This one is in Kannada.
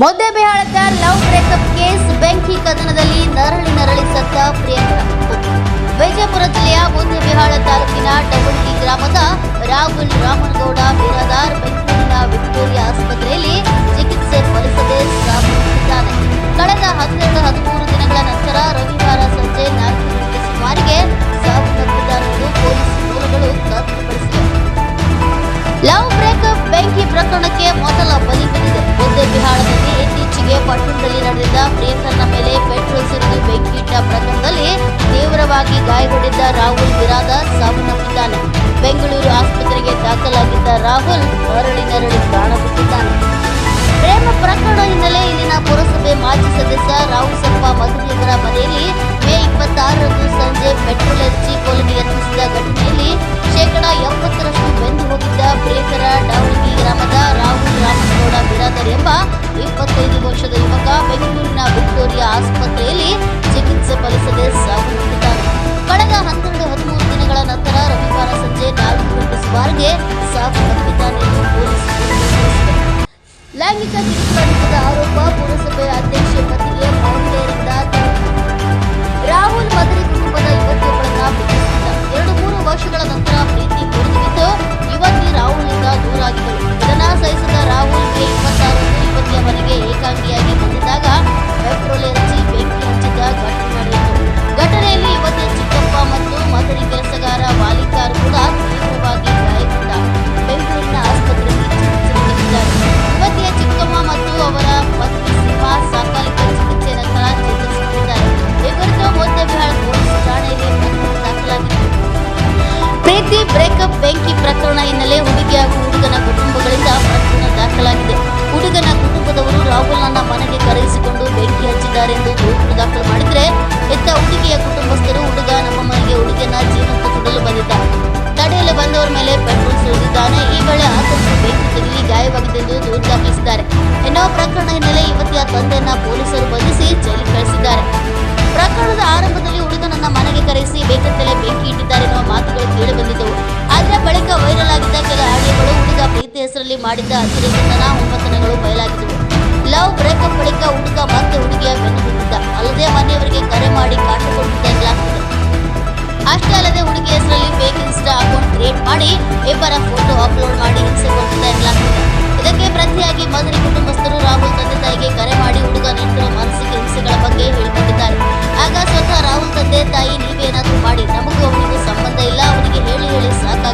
ಮುದ್ದೆಬಿಹಾಳದ ಲವ್ ಬ್ರೇಕಪ್ ಕೇಸ್, ಬೆಂಕಿ ಕದನದಲ್ಲಿ ನರಳಿ ನರಳಿ ಸತ್ತ ಪ್ರಿಯಕರ ವಿಜಯಪುರ ಜಿಲ್ಲೆಯ ಮುದ್ದೆಬಿಹಾಳ ತಾಲೂಕಿನ ಟಗುಂಡಿ ಗ್ರಾಮದ ರಾಹುಲ್ ರಾಮನಗೌಡ ಬಿರಾದಾರ್ ಬೆಂಗಳೂರಿನ ವಿಕ್ಟೋರಿಯಾ ಆಸ್ಪತ್ರೆಯಲ್ಲಿ ಚಿಕಿತ್ಸೆ ಫಲಿಸದೆ ಸಾವನ್ನಪ್ಪಿದ್ದಾನೆ ಕಳೆದ ಹನ್ನೆರಡು ಹದಿಮೂರು ದಿನಗಳ ನಂತರ ರವಿವಾರ ನಡೆದಿದ್ದ ಮೇಲೆ ಪೆಟ್ರೋಲ್ ಸುರಿದು ಬೆಂಕಿ ಇಟ್ಟ ಪ್ರಕರಣದಲ್ಲಿ ತೀವ್ರವಾಗಿ ಗಾಯಗೊಂಡಿದ್ದ ರಾಹುಲ್ ಬಿರಾದ ಸಾವನ್ನಪ್ಪಿದ್ದಾನೆ. ಬೆಂಗಳೂರು ಆಸ್ಪತ್ರೆಗೆ ದಾಖಲಾಗಿದ್ದ ರಾಹುಲ್ ಮರಳಿ ನರಳಿ ಪ್ರಾಣಬಿಟ್ಟಿದ್ದಾನೆ ಪ್ರೇಮ ಪ್ರಕರಣ ಹಿನ್ನೆಲೆ ಇಲ್ಲಿನ ಪುರಸಭೆ ನಾಲ್ಕು ಸಾಕು ತಪ್ಪಿದ್ದಾನೆ ಎಂದು ಪೊಲೀಸರು ಲೈಂಗಿಕ ಕಿರುಕುಳದ ಆರೋಪ ಕರೆಸಿ ಬೇಕಂತಲೇ ಬೆಂಕಿ ಇಟ್ಟಿದ್ದಾರೆ ಎನ್ನುವ ಮಾತುಗಳು ಕೇಳಿ ಬಂದಿದ್ದವು. ಆದರೆ ಬಳಿಕ ವೈರಲ್ ಆಗಿದ್ದ ಕೆಲ ಆಡಿಯೋಗಳು ಹುಡುಗ ಪ್ರೀತಿ ಹೆಸರಲ್ಲಿ ಮಾಡಿದ್ದ ಅತಿರೇಕತನ ಒಂಬತ್ತನಗಳು ಬಯಲಾಗಿದ್ದವು. ಲವ್ ಬ್ರೇಕಪ್ ಬಳಿಕ ಹುಡುಗ ಮತ್ತೆ ಹುಡುಗಿಯ ಬೆನ್ನು ಬಿದ್ದಿದ್ದ ಅಲ್ಲದೆ ಮನೆಯವರಿಗೆ ಕರೆ ಮಾಡಿ ಕಾಟ ಕೊಟ್ಟಿದ್ದ ಅಷ್ಟೇ ಅಲ್ಲದೆ ಹುಡುಗಿ ಹೆಸರಲ್ಲಿ ಫೇಕ್ ಇನ್ಸ್ಟಾ ಅಕೌಂಟ್ ಕ್ರಿಯೇಟ್ ಮಾಡಿ ಇಬ್ಬರ ಫೋಟೋ ಅಪ್ಲೋಡ್ ಮಾಡಿ ಹಿಂಸೆ ಕೊಟ್ಟಿದ್ದ ಎನ್ನಲಾಗ್ತಿದೆ ಆಗ ಸ್ವತಃ ರಾಹುಲ್ ತಂದೆ ತಾಯಿ ನೀವೇನಾದ್ರೂ ಮಾಡಿ, ನಮಗೂ ಅವನಿಗೂ ಸಂಬಂಧ ಇಲ್ಲ, ಅವನಿಗೆ ಹೇಳಿ ಹೇಳಿ ಸಾಕ